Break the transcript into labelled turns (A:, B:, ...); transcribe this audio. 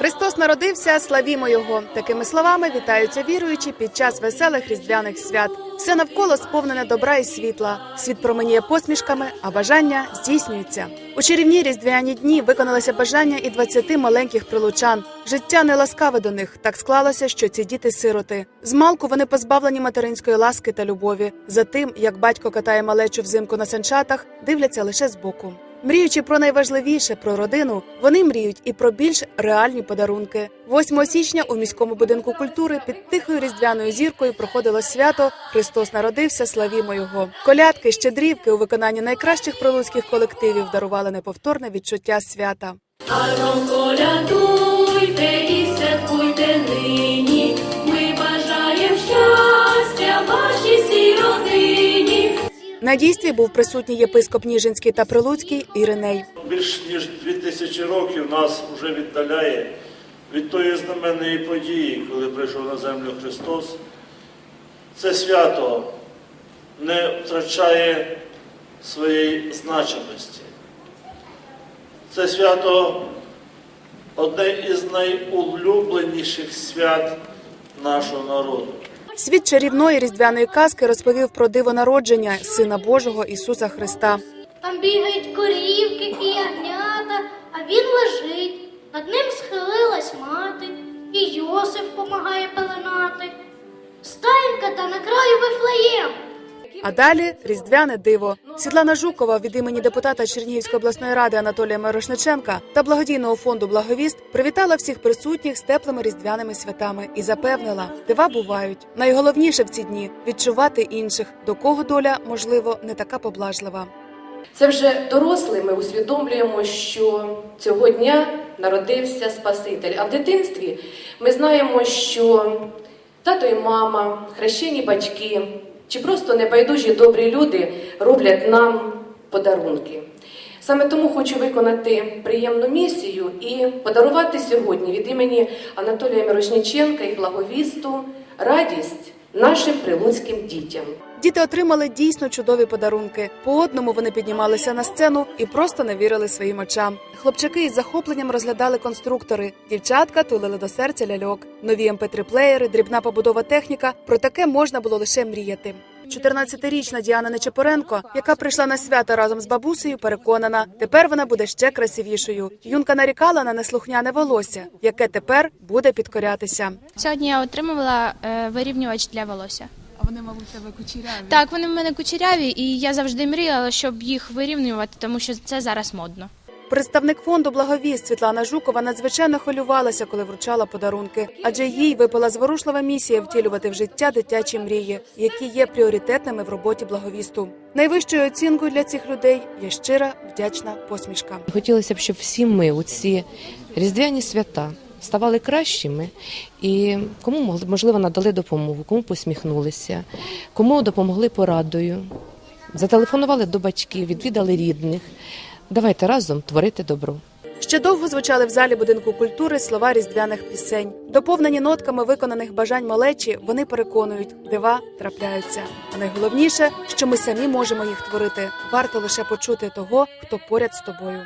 A: Христос народився, славімо його. Такими словами вітаються віруючі під час веселих різдвяних свят. Все навколо сповнене добра і світла. Світ променіє посмішками, а бажання здійснюються. У чарівні різдвяні дні виконалися бажання і 20 маленьких прилучан. Життя не ласкаве до них. Так склалося, що ці діти сироти. Змалку вони позбавлені материнської ласки та любові. За тим, як батько катає малечу взимку на санчатах, дивляться лише збоку. Мріючи про найважливіше про родину, вони мріють і про більш реальні подарунки. 8 січня у міському будинку культури під тихою різдвяною зіркою проходило свято Христос народився, славімо його. Колядки, щедрівки у виконанні найкращих прилуцьких колективів дарували неповторне відчуття свята.
B: Аром колядуйте і святкуйте нині.
A: На дійстві був присутній єпископ Ніжинський та Прилуцький Іриней.
C: більш ніж дві тисячі років нас вже віддаляє від тої знаменної події, коли прийшов на землю Христос. Це свято не втрачає своєї значимості. Це свято одне із найулюбленіших свят нашого народу.
A: Світ чарівної різдвяної казки розповів про диво народження Сина Божого Ісуса Христа.
D: Там бігають корівки і ягнята, а він лежить. Над ним схилилась мати, і Йосиф помагає пеленати. Стаєнька та на краю Вифлеєм.
A: А далі різдвяне диво. Світлана Жукова від імені депутата Чернігівської обласної ради Анатолія Мирошниченка та благодійного фонду Благовіст привітала всіх присутніх з теплими різдвяними святами і запевнила, дива бувають. Найголовніше в ці дні відчувати інших, до кого доля можливо не така поблажлива.
E: Це вже дорослі ми усвідомлюємо, що цього дня народився Спаситель. А в дитинстві ми знаємо, що тато і мама, хрещені батьки чи просто небайдужі добрі люди роблять нам подарунки. Саме тому хочу виконати приємну місію і подарувати сьогодні від імені Анатолія Мирошніченка і благовісту радість нашим прилуцьким дітям.
A: Діти отримали дійсно чудові подарунки. По одному вони піднімалися на сцену і просто не вірили своїм очам. Хлопчаки із захопленням розглядали конструктори. Дівчатка тулили до серця ляльок. Нові mp3 плеєри, дрібна побудова техніка. Про таке можна було лише мріяти. 14-річна Діана Нечепоренко, яка прийшла на свято разом з бабусею, переконана, тепер вона буде ще красивішою. Юнка нарікала на неслухняне волосся, яке тепер буде підкорятися.
F: Сьогодні я отримувала е, вирівнювач для волосся.
G: Вони, мабуть, тебе кучеряві.
F: Так, вони в мене кучеряві, і я завжди мріяла, щоб їх вирівнювати, тому що це зараз модно.
A: Представник фонду Благовіст Світлана Жукова надзвичайно хвилювалася, коли вручала подарунки, адже їй випала зворушлива місія втілювати в життя дитячі мрії, які є пріоритетними в роботі благовісту. Найвищою оцінкою для цих людей є щира вдячна посмішка.
H: Хотілося б, щоб всі ми у ці різдвяні свята ставали кращими і кому можливо надали допомогу, кому посміхнулися, кому допомогли порадою, зателефонували до батьків, відвідали рідних. Давайте разом творити добро.
A: Ще довго звучали в залі будинку культури слова різдвяних пісень. Доповнені нотками виконаних бажань малечі, вони переконують, дива трапляються. А найголовніше, що ми самі можемо їх творити. Варто лише почути того, хто поряд з тобою.